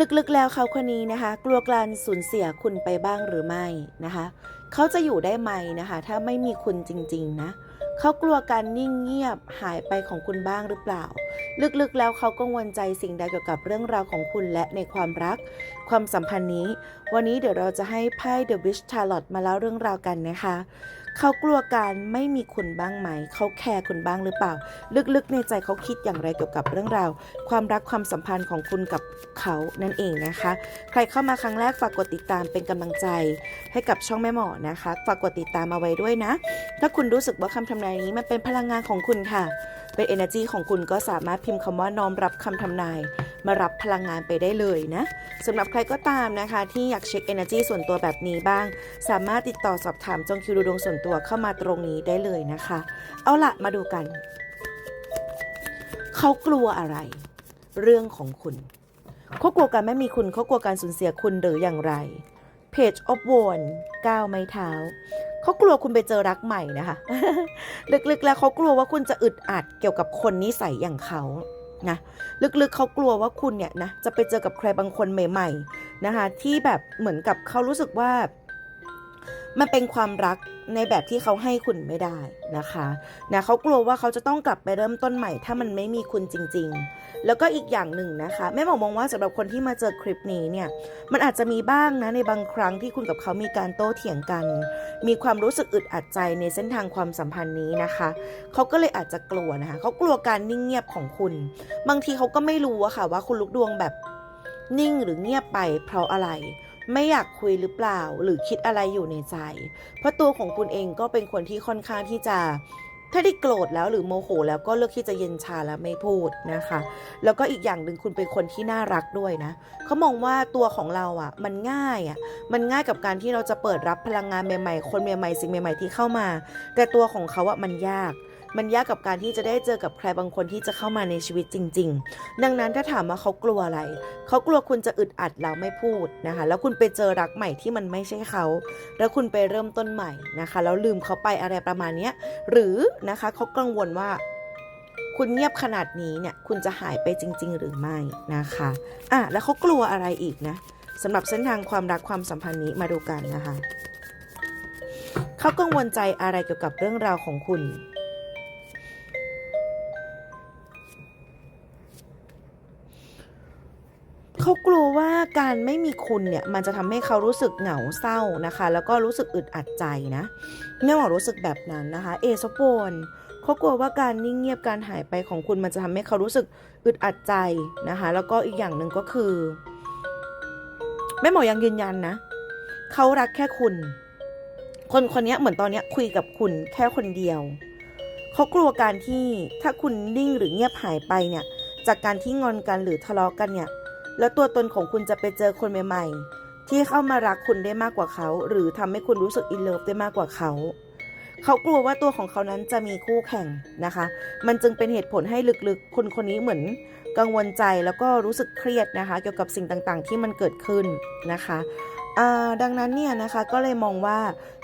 ลึกๆแล้วเขาคนนี้นะคะ กลัวการสูญเสียคุณไปบ้างหรือไม่นะคะ เขาจะอยู่ได้ไหมนะคะ ถ้าไม่มีคุณจริงๆนะเขากลัวการนิ่งเงียบหายไปของคุณบ้างหรือเปล่า ลึกๆ แล้วเขากังวลใจสิ่งใดเกี่ยวกับเรื่องราวของคุณและในความรัก ความสัมพันธ์นี้ วันนี้เดี๋ยวเราจะให้ไพ่ The Wish Tarot มาเล่าเรื่องราวกันนะคะ เขากลัวการไม่มีคุณบ้างไหม เขาแคร์คุณบ้างหรือเปล่า ลึกๆ ในใจเขาคิดอย่างไรเกี่ยวกับเรื่องราว ความรักความสัมพันธ์ของคุณกับเขานั่นเองนะคะ ใครเข้ามาครั้งแรกฝากกดติดตามเป็นกำลังใจ ให้กับช่องแม่หมอนะคะ ฝากกดติดตามเอาไว้ด้วยนะ ถ้าคุณรู้สึกว่าคำทำนายนี้มันเป็นพลังงานของคุณค่ะ เป็น energy ของคุณก็สามารถพิมพ์คำว่าน้อมรับคำทำนาย มารับพลังงานไปได้เลยนะสำหรับใครก็ตามนะคะ ที่อยากเช็ค energy ส่วนตัวแบบนี้บ้าง สามารถติดต่อสอบถามจองคิวดูดวงส่วนตัวเข้ามาตรงนี้ได้เลยนะคะ เอาละมาดูกัน เขากลัวอะไร เรื่องของคุณเขากลัวการไม่มีคุณเขากลัวการสูญเสียคุณหรืออย่างไร Page of w a n d ก้าวไม้เท้า เขากลัวคุณไปเจอรักใหม่นะคะ ลึกๆแล้วเขากลัวว่าคุณจะอึดอัดเกี่ยวกับคนนิสัยอย่างเขานะลึกๆเขากลัวว่าคุณเนี่ยนะจะไปเจอกับใครบางคนใหม่ ๆ นะคะ ที่แบบเหมือนกับเขารู้สึกว่า มันเป็นความรักในแบบที่เขาให้คุณไม่ได้นะคะนะเขากลัวว่าเขาจะต้องกลับไปเริ่มต้นใหม่ ถ้ามันไม่มีคุณจริง ๆ แล้วก็อีกอย่างหนึ่งนะคะแม่หมอมองว่าสำหรับคนที่มาเจอคลิปนี้เนี่ยมันอาจจะมีบ้างนะในบางครั้งที่คุณกับเขามีการโต้เถียงกัน มีความรู้สึกอึดอัดใจในเส้นทางความสัมพันธ์นี้นะคะเขาก็เลยอาจจะกลัวนะคะเขากลัวการนิ่งเงียบของคุณ บางทีเขาก็ไม่รู้อะค่ะว่าคุณลุกดวงแบบนิ่งหรือเงียบไปเพราะอะไร ไม่อยากคุยหรือเปล่าหรือคิดอะไรอยู่ในใจ เพราะตัวของคุณเองก็เป็นคนที่ค่อนข้างที่จะถ้าได้โกรธแล้วหรือโมโห แล้วก็เลือกที่จะเย็นชาแล้วไม่พูดนะคะ แล้วก็อีกอย่างหนึ่งคุณเป็นคนที่น่ารักด้วยนะเขามองว่าตัวของเราอะ มันง่ายอะมันง่ายกับการที่เราจะเปิดรับพลังงานใหม่ๆ คนใหม่ๆสิ่งใหม่ ๆที่เข้ามา แต่ตัวของเขาอะมันยาก มันยากกับการที่จะได้เจอกับใครบางคนที่จะเข้ามาในชีวิตจริง ๆ ดังนั้นถ้าถามว่าเขากลัวอะไร เขากลัวคุณจะอึดอัดแล้วไม่พูดนะคะ แล้วคุณไปเจอรักใหม่ที่มันไม่ใช่เขา แล้วคุณไปเริ่มต้นใหม่นะคะ แล้วลืมเขาไปอะไรประมาณนี้หรือนะคะเขากังวลว่าคุณเงียบขนาดนี้เนี่ย คุณจะหายไปจริง ๆ หรือไม่นะคะ อะ แล้วเขากลัวอะไรอีกนะสำหรับเส้นทางความรักความสัมพันธ์นี้มาดูกันนะคะ เขากังวลใจอะไรเกี่ยวกับเรื่องราวของคุณ เขากลัวว่าการไม่มีคุณเนี่ยมันจะทำให้เขารู้สึกเหงาเศร้านะคะ แล้วก็รู้สึกอึดอัดใจนะแม่หมอรู้สึกแบบนั้นนะคะ เอซโปนเขากลัวว่าการนิ่งเงียบการหายไปของคุณมันจะทำให้เขารู้สึกอึดอัดใจนะคะ แล้วก็อีกอย่างหนึ่งก็คือแม่หมอยังยืนยันนะเขารักแค่คุณ คนคนนี้เหมือนตอนนี้คุยกับคุณแค่คนเดียวเขากลัวการที่ถ้าคุณนิ่งหรือเงียบหายไปเนี่ย จากการที่งอนกันหรือทะเลาะกันเนี่ย แล้วตัวตนของคุณจะไปเจอคนใหม่ ๆ ที่เข้ามารักคุณได้มากกว่าเขา หรือทำให้คุณรู้สึกอินเลิฟได้มากกว่าเขา เขากลัวว่าตัวของเขานั้นจะมีคู่แข่งนะคะ มันจึงเป็นเหตุผลให้ลึกๆ คนคนนี้เหมือนกังวลใจแล้วก็รู้สึกเครียดนะคะ เกี่ยวกับสิ่งต่างๆ ที่มันเกิดขึ้นนะคะดังนั้นเนี่ยนะคะก็เลยมองว่า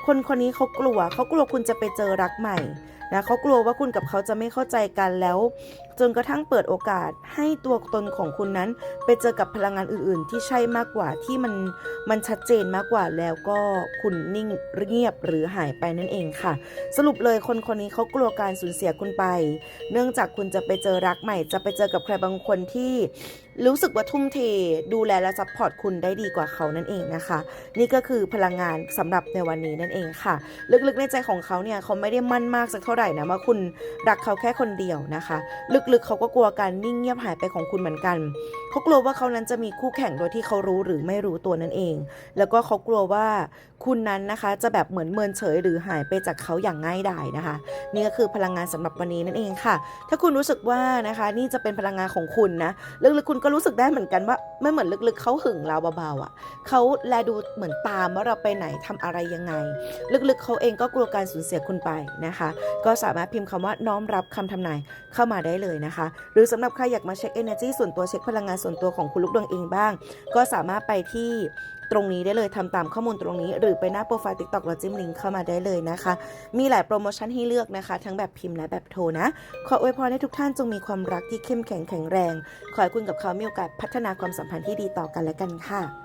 คนคนนี้เขากลัวเขากลัวคุณจะไปเจอรักใหม่ นะเขากลัวว่าคุณกับเขาจะไม่เข้าใจกันแล้ว จนกระทั่งเปิดโอกาสให้ตัวตนของคุณนั้น ไปเจอกับพลังงานอื่น ๆ ที่ใช่มากกว่าที่มันมันชัดเจนมากกว่าแล้วก็คุณนิ่งเงียบหรือหายไปนั่นเองค่ะ สรุปเลยคนคนนี้เขากลัวการสูญเสียคุณไป เนื่องจากคุณจะไปเจอรักใหม่ จะไปเจอกับใครบางคนที่รู้สึกว่าทุ่มเทดูแลและซัพพอร์ตคุณได้ดีกว่าเขานั่นเองนะคะ นี่ก็คือพลังงานสำหรับในวันนี้นั่นเองค่ะ ลึกๆในใจของเขาเนี่ยเขาไม่ได้มั่นมากสักเท่าไหร่นะว่าคุณรักเขาแค่คนเดียวนะคะ ลึกๆเขาก็กลัวการนิ่งเงียบหายไปของคุณเหมือนกันเขากลัวว่าเขานั้นจะมีคู่แข่งโดยที่เขารู้หรือไม่รู้ตัวนั่นเอง แล้วก็เขากลัวว่าคุณนั้นนะคะ จะแบบเหมือนเมินเฉยหรือหายไปจากเขาอย่างง่ายดายนะคะ นี่ก็คือพลังงานสำหรับวันนี้นั่นเองค่ะ ถ้าคุณรู้สึกว่านะคะ นี่จะเป็นพลังงานของคุณนะลึกๆคุณก็รู้สึกได้เหมือนกันว่าไม่เหมือนลึกๆเขาหึงเราเบาๆอะเขาแลดูเหมือนตามว่าเราไปไหนทำอะไรยังไง ลึกๆเขาเองก็กลัวการสูญเสียคุณไปนะคะ ก็สามารถพิมพ์คำว่าน้อมรับคำทำนายเข้ามาได้เลยนะคะ หรือสำหรับใครอยากมาเช็ค energy ส่วนตัวเช็คพลังงานส่วนตัวของคุณลูกดวงเองบ้าง ก็สามารถไปที่ตรงนี้ได้เลยทำตามข้อมูลตรงนี้ หรือไปหน้าโปรไฟล์ TikTok แล้วจิ้มลิงก์เข้ามาได้เลยนะคะ มีหลายโปรโมชั่นให้เลือกนะคะ ทั้งแบบพิมพ์และแบบโทรนะ ขออวยพรให้ทุกท่านจงมีความรักที่เข้มแข็งแข็งแรง ขอให้คุณกับเขามีโอกาสพัฒนาความสัมพันธ์ที่ดีต่อกันและกันค่ะ